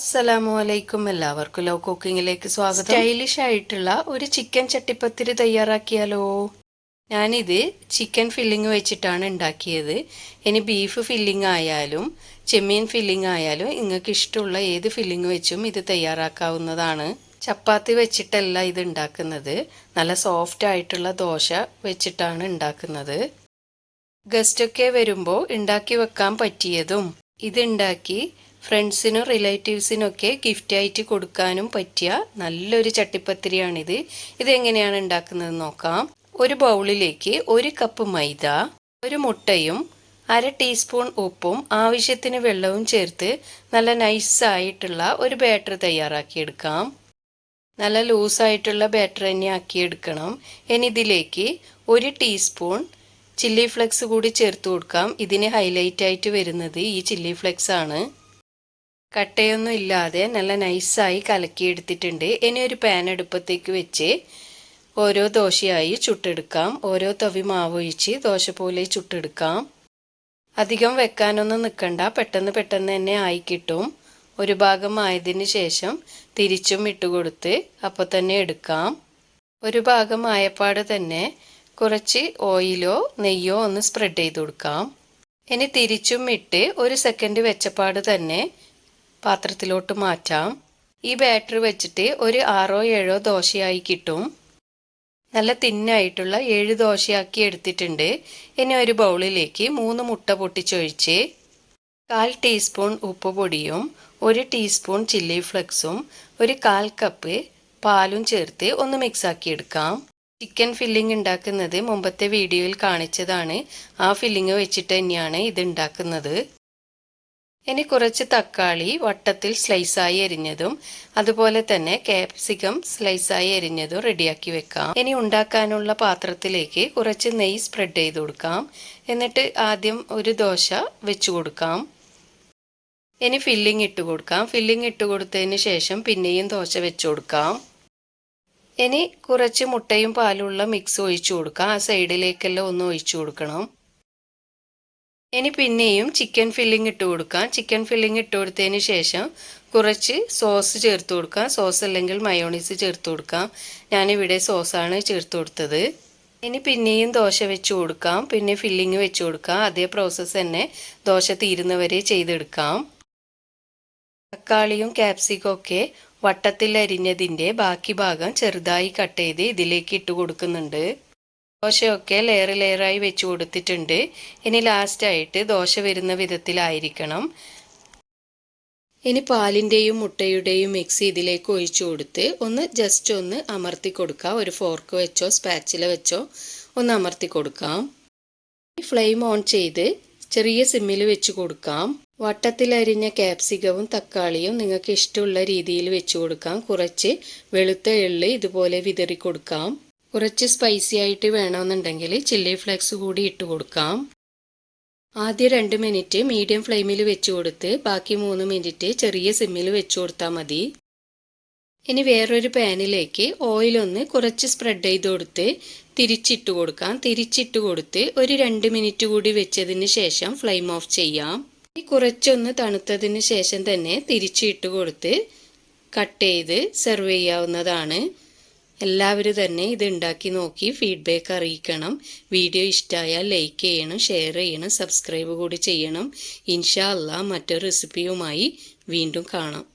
അസ്സലാമു അലൈക്കും എല്ലാവർക്കും ലവ് കുക്കിങ്ങിലേക്ക് സ്വാഗതം. സ്റ്റൈലിഷ് ആയിട്ടുള്ള ഒരു ചിക്കൻ ചട്ടിപ്പത്തിരി തയ്യാറാക്കിയാലോ? ഞാനിത് ചിക്കൻ ഫില്ലിംഗ് വെച്ചിട്ടാണ് ഉണ്ടാക്കിയത്. ഇനി ബീഫ് ഫില്ലിംഗ് ആയാലും ചെമ്മീൻ ഫില്ലിംഗ് ആയാലും നിങ്ങൾക്ക് ഇഷ്ടമുള്ള ഏത് ഫില്ലിംഗ് വെച്ചും ഇത് തയ്യാറാക്കാവുന്നതാണ്. ചപ്പാത്തി വെച്ചിട്ടല്ല ഇത് ഉണ്ടാക്കുന്നത്. നല്ല സോഫ്റ്റ് ആയിട്ടുള്ള ദോശ വെച്ചിട്ടാണ് ഉണ്ടാക്കുന്നത്. ഗസ്റ്റൊക്കെ വരുമ്പോൾ ഉണ്ടാക്കി വെക്കാൻ പറ്റിയതും ഇതുണ്ടാക്കി ഫ്രണ്ട്സിനും റിലേറ്റീവ്സിനൊക്കെ ഗിഫ്റ്റായിട്ട് കൊടുക്കാനും പറ്റിയ നല്ലൊരു ചട്ടിപ്പത്തിരിയാണിത്. ഇതെങ്ങനെയാണ് ഉണ്ടാക്കുന്നത് നോക്കാം. ഒരു ബൗളിലേക്ക് ഒരു കപ്പ് മൈദ ഒരു മുട്ടയും അര ടീസ്പൂൺ ഉപ്പും ആവശ്യത്തിന് വെള്ളവും ചേർത്ത് നല്ല നൈസായിട്ടുള്ള ഒരു ബാറ്റർ തയ്യാറാക്കിയെടുക്കാം. നല്ല ലൂസായിട്ടുള്ള ബാറ്റർ തന്നെ ആക്കിയെടുക്കണം. ഇനി ഇതിലേക്ക് ഒരു ടീസ്പൂൺ ചില്ലി ഫ്ലെക്സ് കൂടി ചേർത്ത് കൊടുക്കാം. ഇതിന് ഹൈലൈറ്റ് ആയിട്ട് വരുന്നത് ഈ ചില്ലി ഫ്ലെക്സ് ആണ് കട്ടയൊന്നും ഇല്ലാതെ നല്ല നൈസായി കലക്കിയെടുത്തിട്ടുണ്ട്. ഇനി ഒരു പാൻ അടുപ്പത്തേക്ക് വെച്ച് ഓരോ ദോശയായി ചുട്ടെടുക്കാം. ഓരോ തവി മാവ് ഒഴിച്ച് ദോശ പോലെ ചുട്ടെടുക്കാം. അധികം വെക്കാനൊന്നും നിൽക്കണ്ട പെട്ടെന്ന് പെട്ടെന്ന് തന്നെ ആയി കിട്ടും. ഒരു ഭാഗം ആയതിന് ശേഷം തിരിച്ചും ഇട്ടുകൊടുത്ത് അപ്പോൾ തന്നെ എടുക്കാം. ഒരു ഭാഗം ആയപ്പാട് തന്നെ കുറച്ച് ഓയിലോ നെയ്യോ ഒന്ന് സ്പ്രെഡ് ചെയ്ത് കൊടുക്കാം. ഇനി തിരിച്ചും ഇട്ട് ഒരു സെക്കൻഡ് വെച്ചപ്പാട് തന്നെ പാത്രത്തിലോട്ട് മാറ്റാം. ഈ ബാറ്റർ വെച്ചിട്ട് ഒരു ആറോ ഏഴോ ദോശയായി കിട്ടും. നല്ല തിന്നായിട്ടുള്ള ഏഴ് ദോശയാക്കി എടുത്തിട്ടുണ്ട്. ഇനി ഒരു ബൗളിലേക്ക് മൂന്ന് മുട്ട പൊട്ടിച്ചൊഴിച്ച് കാൽ ടീസ്പൂൺ ഉപ്പ് പൊടിയും ഒരു ടീസ്പൂൺ ചില്ലി ഫ്ലെക്സും ഒരു കാൽ കപ്പ് പാലും ചേർത്ത് ഒന്ന് മിക്സാക്കി എടുക്കാം. ചിക്കൻ ഫില്ലിംഗ് ഉണ്ടാക്കുന്നത് മുമ്പത്തെ വീഡിയോയിൽ കാണിച്ചതാണ്. ആ ഫില്ലിംഗ് വെച്ചിട്ട് തന്നെയാണ് ഇത് ഉണ്ടാക്കുന്നത്. ഇനി കുറച്ച് തക്കാളി വട്ടത്തിൽ സ്ലൈസായി എരിഞ്ഞതും അതുപോലെ തന്നെ കാപ്സികം സ്ലൈസായി എരിഞ്ഞതും റെഡിയാക്കി വെക്കാം. ഇനി ഉണ്ടാക്കാനുള്ള പാത്രത്തിലേക്ക് കുറച്ച് നെയ്യ് സ്പ്രെഡ് ചെയ്ത് കൊടുക്കാം. എന്നിട്ട് ആദ്യം ഒരു ദോശ വെച്ചു കൊടുക്കാം. ഇനി ഫില്ലിംഗ് ഇട്ട് കൊടുക്കാം. ഫില്ലിംഗ് ഇട്ട് കൊടുത്തതിന് ശേഷം പിന്നെയും ദോശ വെച്ചു കൊടുക്കാം. ഇനി കുറച്ച് മുട്ടയും പാലുള്ള മിക്സ് ഒഴിച്ചു കൊടുക്കാം. ആ സൈഡിലേക്കെല്ലാം ഒന്ന് ഒഴിച്ചു കൊടുക്കണം. ഇനി പിന്നെയും ചിക്കൻ ഫില്ലിംഗ് ഇട്ട് കൊടുക്കാം. ചിക്കൻ ഫില്ലിംഗ് ഇട്ട് കൊടുത്തതിന് ശേഷം കുറച്ച് സോസ് ചേർത്ത് കൊടുക്കാം. സോസ് അല്ലെങ്കിൽ മയോണീസ് ചേർത്ത് കൊടുക്കാം. ഞാനിവിടെ സോസാണ് ചേർത്ത് കൊടുത്തത്. ഇനി പിന്നെയും ദോശ വെച്ച് കൊടുക്കാം. പിന്നെ ഫില്ലിങ് വെച്ച് കൊടുക്കാം. അതേ പ്രോസസ്സ് തന്നെ ദോശ തീരുന്നവരെ ചെയ്തെടുക്കാം. തക്കാളിയും ക്യാപ്സിക്കും ഒക്കെ വട്ടത്തിൽ അരിഞ്ഞതിന്റെ ബാക്കി ഭാഗം ചെറുതായി കട്ട് ചെയ്ത് ഇതിലേക്ക് ഇട്ട് കൊടുക്കുന്നുണ്ട്. ദോശയൊക്കെ ലെയർ ലെയറായി വെച്ച് കൊടുത്തിട്ടുണ്ട്. ഇനി ലാസ്റ്റായിട്ട് ദോശ വരുന്ന വിധത്തിലായിരിക്കണം. ഇനി പാലിന്റെയും മുട്ടയുടെയും മിക്സ് ഇതിലേക്ക് ഒഴിച്ചു കൊടുത്ത് ഒന്ന് ജസ്റ്റ് ഒന്ന് അമർത്തി കൊടുക്കാം. ഒരു ഫോർക്ക് വെച്ചോ സ്പാച്ചില വെച്ചോ ഒന്ന് അമർത്തി കൊടുക്കാം. ഫ്ലെയിം ഓൺ ചെയ്ത് ചെറിയ സിമ്മിൽ വെച്ച് കൊടുക്കാം. വട്ടത്തിലരിഞ്ഞ ക്യാപ്സികവും തക്കാളിയും നിങ്ങൾക്ക് ഇഷ്ടമുള്ള രീതിയിൽ വെച്ച് കൊടുക്കാം. കുറച്ച് വെളുത്ത എള്ള് ഇതുപോലെ വിതറി കൊടുക്കാം. കുറച്ച് സ്പൈസി ആയിട്ട് വേണമെന്നുണ്ടെങ്കിൽ ചില്ലി ഫ്ലേക്സ് കൂടി ഇട്ട് കൊടുക്കാം. ആദ്യം രണ്ട് മിനിറ്റ് മീഡിയം ഫ്ലെയിമിൽ വെച്ച് കൊടുത്ത് ബാക്കി മൂന്ന് മിനിറ്റ് ചെറിയ സിമ്മിൽ വെച്ച് കൊടുത്താൽ മതി. ഇനി വേറൊരു പാനിലേക്ക് ഓയിലൊന്ന് കുറച്ച് സ്പ്രെഡ് ചെയ്ത് കൊടുത്ത് തിരിച്ചിട്ട് കൊടുക്കാം. തിരിച്ചിട്ട് കൊടുത്ത് ഒരു രണ്ട് മിനിറ്റ് കൂടി വെച്ചതിന് ശേഷം ഫ്ലെയിം ഓഫ് ചെയ്യാം. ഇനി കുറച്ചൊന്ന് തണുത്തതിന് ശേഷം തന്നെ തിരിച്ചിട്ട് കൊടുത്ത് കട്ട് ചെയ്ത് സെർവ് ചെയ്യാവുന്നതാണ്. എല്ലാവരും തന്നെ ഇത് ഉണ്ടാക്കി നോക്കി ഫീഡ്ബാക്ക് അറിയിക്കണം. വീഡിയോ ഇഷ്ടമായാൽ ലൈക്ക് ചെയ്യണം ഷെയർ ചെയ്യണം സബ്സ്ക്രൈബ് കൂടി ചെയ്യണം. ഇൻഷാ അല്ലാ മറ്റൊരു റെസിപ്പിയുമായി വീണ്ടും കാണാം.